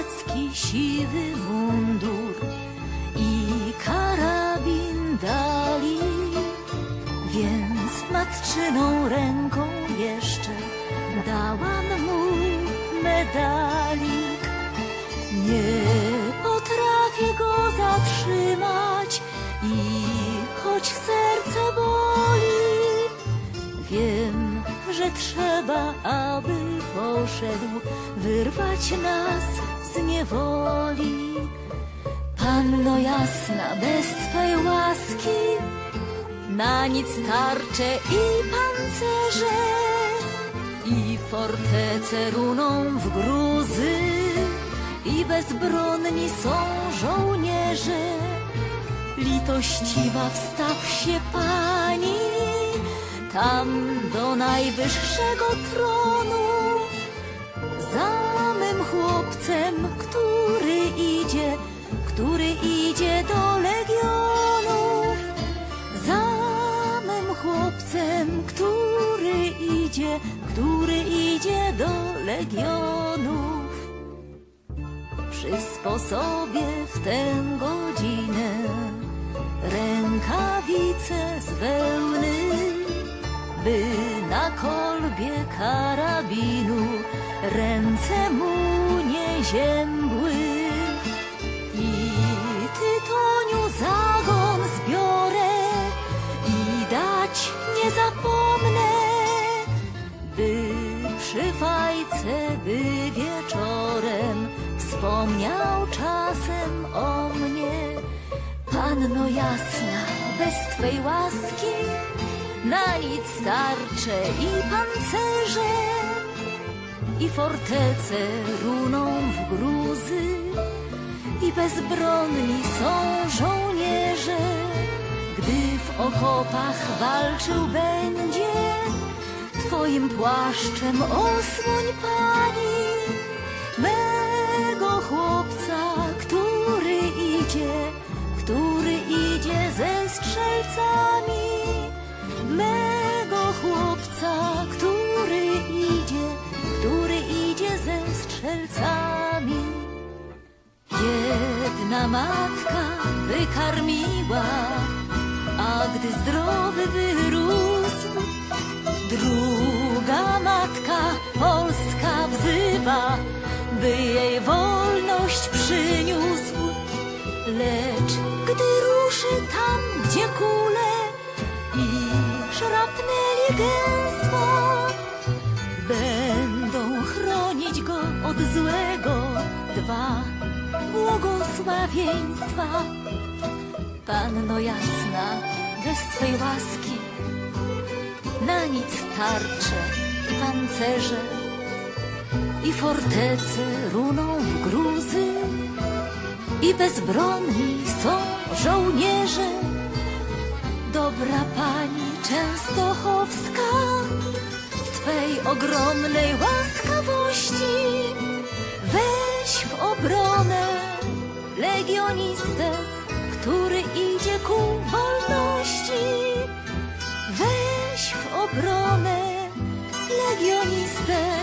łaski siwy mundur i karabin dali, więc matczyną ręką jeszcze dałam mu medalik. Nie potrafię go zatrzymać i choć serce boli, wiem, że trzeba, aby poszedł wyrwać nas z niewoli. Panno jasna, bez Twej łaski. Na nic tarcze i pancerze. I fortece runą w gruzy. I bezbronni są żołnierze. Litościwa wstaw się pani. Tam do najwyższego tronu. Za mym chłopcem, który idzie, który idzie do legionów. Za mym chłopcem, który idzie, który idzie do legionów. Przy sposobie w tę godzinę rękawice z wełny, by na kolbie karabinu ręce mu nie ziębły. I tytoniu zagon zbiorę i dać nie zapomnę, by przy fajce, by wieczorem wspomniał czasem o mnie. Panno jasna, bez Twej łaski na nic starcze i pancerze i fortece runą w gruzy i bezbronni są żołnierze. Gdy w okopach walczył będzie, Twoim płaszczem osłoń Pani mego chłopca, który idzie, który idzie ze strzelcami. Matka wykarmiła, a gdy zdrowy wyrósł, druga matka Polska wzywa, by jej wolność przyniósł. Lecz gdy ruszy tam, gdzie kule i szrapneli gęstwo, będą chronić go od złego dwa błogosławieństwa. Panno jasna, bez Twej łaski na nic tarcze i pancerze i fortece runą w gruzy i bezbronni są żołnierze. Dobra Pani Częstochowska, w Twej ogromnej łaskawości weź w obronę legionistę, który idzie ku wolności. Weź w obronę legionistę,